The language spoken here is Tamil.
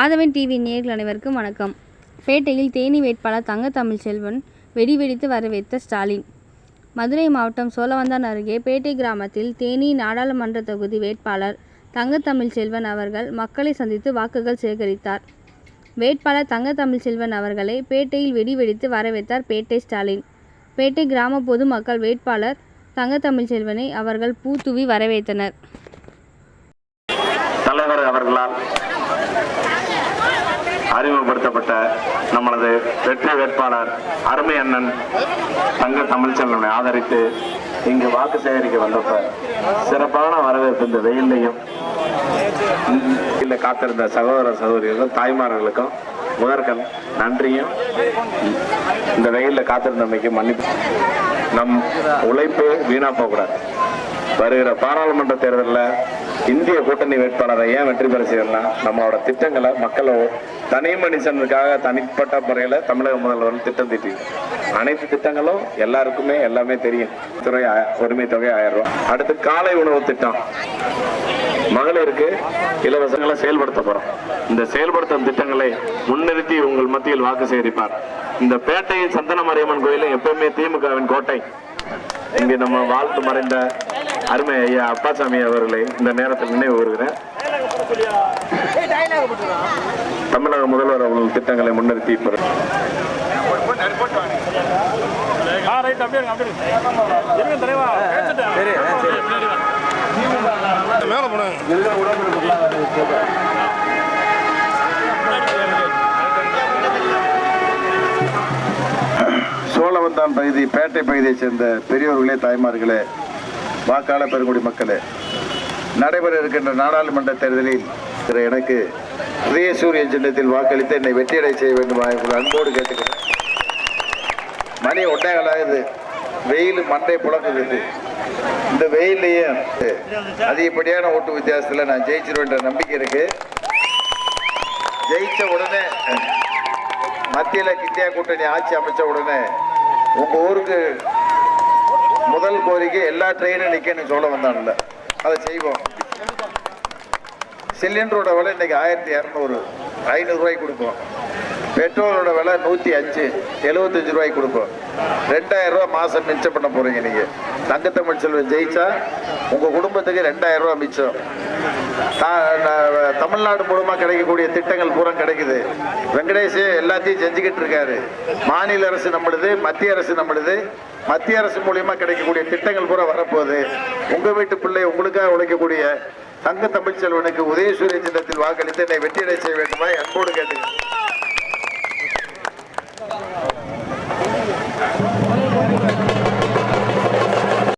ஆதவன் டிவி நேர்கள் அனைவருக்கும் வணக்கம். பேட்டையில் தேனி வேட்பாளர் தங்க தமிழ்ச்செல்வன் வெடி வெடித்து வரவேற்ற ஸ்டாலின். மதுரை மாவட்டம் சோழவந்தான் அருகே பேட்டை கிராமத்தில் தேனி நாடாளுமன்ற தொகுதி வேட்பாளர் தங்க தமிழ்ச்செல்வன் அவர்கள் மக்களை சந்தித்து வாக்குகள் சேகரித்தார். வேட்பாளர் தங்க தமிழ்ச்செல்வன் அவர்களை பேட்டையில் வெடி வெடித்து வரவேற்றார் பேட்டை ஸ்டாலின். பேட்டை கிராம பொதுமக்கள் வேட்பாளர் தங்க தமிழ்ச்செல்வனை அவர்கள் பூத்துவி வரவேற்றனர். தலைவர் அவர்களால் அறிமுகப்படுத்தப்பட்ட நம்மளது வெற்றி வேட்பாளர் அருமை அண்ணன் தங்க தமிழ்ச்செல்வனை ஆதரித்து இங்கு வாக்கு சேகரிக்க வந்தப்ப சிறப்பான வரவேற்பு இந்த வெயிலையும் இல்லை காத்திருந்த சகோதர சகோதரிகளுக்கும் தாய்மார்களுக்கும் முதற்கண் நன்றியும். இந்த வெயிலில் காத்திருந்தமைக்கு மன்னிப்பு. நம் உழைப்பு வீணா போகக்கூடாது. வருகிற பாராளுமன்ற தேர்தலில் இந்திய கூட்டணி வேட்பாளரை ஏன் வெற்றி பெற செய்யணும்னா நம்மளோட திட்டங்களை மக்களோ தனி மனுஷனுக்காக தனிப்பட்ட முறையில் தமிழக முதல்வர் திட்டம் தீட்டி அனைத்து திட்டங்களும் எல்லாருக்குமே எல்லாமே தெரியும். துறை உரிமை தொகை ஆயிரம் ரூபாய் அடுத்து காலை உணவு திட்டம். மகளிருக்கு இலவசங்களை செயல்படுத்த போறோம். இந்த செயல்படுத்தும் திட்டங்களை முன்னிறுத்தி உங்கள் மத்தியில் வாக்கு சேகரிப்பார். இந்த பேட்டையின் சந்தன மாரியம்மன் கோயிலும் எப்பவுமே திமுகவின் கோட்டை. இங்கே நம்ம வாழ்த்து மறைந்த அருமை ஐயா அப்பாசாமி அவர்களை இந்த நேரத்தில் நினைவு கூறுகிறேன். தமிழக முதல்வர் அவர்கள் திட்டங்களை முன்னிறுத்தி. மேல சோழவந்தான் பகுதி பேட்டை பகுதியைச் சேர்ந்த பெரியோர்களே தாய்மார்களே வாக்காளர் பெருங்குடி மக்களே நடைபெற இருக்கின்ற நாடாளுமன்ற தேர்தலில் திரு எனக்கு உதயசூரிய சின்னத்தில் வாக்களித்து என்னை வெற்றியடை செய்ய வேண்டுமா உங்கள் அன்போடு கேட்டுக்கிறேன். மணி ஒட்டைகளாகுது வெயில் மண்டை புழங்குது இந்த வெயிலையும் அதிகப்படியான ஓட்டு வித்தியாசத்தில் நான் ஜெயிச்சிருவேன்ற நம்பிக்கை இருக்கு. ஜெயிச்ச உடனே மத்தியில் கித்தியா கூட்டணி ஆட்சி அமைச்ச உடனே உங்கள் ஊருக்கு முதல் கோரிக்கை எல்லா ட்ரெயினும் நிற்கணும் சொல்ல வந்தான்ல. அதை செய்வோம். சிலிண்டரோட விலை இன்னைக்கு ஆயிரத்தி இரநூறு ஐநூறுரூவாய்க்கு கொடுப்போம். பெட்ரோலோட விலை நூற்றி அஞ்சு எழுபத்தஞ்சு ரூபாய்க்கு கொடுப்போம். ரெண்டாயிரம் ரூபா மாதம் மிச்சம் பண்ண போறீங்க நீங்கள் தங்கத்தமிழ் செல்வன் ஜெயிச்சா உங்கள் குடும்பத்துக்கு ரெண்டாயிரம் ரூபா மிச்சம். தமிழ்நாடு மூலமா கிடைக்கக்கூடிய திட்டங்கள் பூரா கிடைக்குது. வெங்கடேஷ் எல்லாத்தையும் செஞ்சுக்கிட்டு இருக்காரு. மாநில அரசு நம்மளுது மத்திய அரசு நம்மளுது. மத்திய அரசு மூலியமா கிடைக்கக்கூடிய திட்டங்கள் பூரா வரப்போகுது. உங்க வீட்டு பிள்ளை உங்களுக்காக உழைக்கக்கூடிய தங்க தமிழ்ச்செல்வனுக்கு உதயசூரிய சின்னத்தில் வாக்களித்து என்னை வெற்றியடை செய்ய வேண்டுமா அன்போடு கேட்டுக்கிறேன்.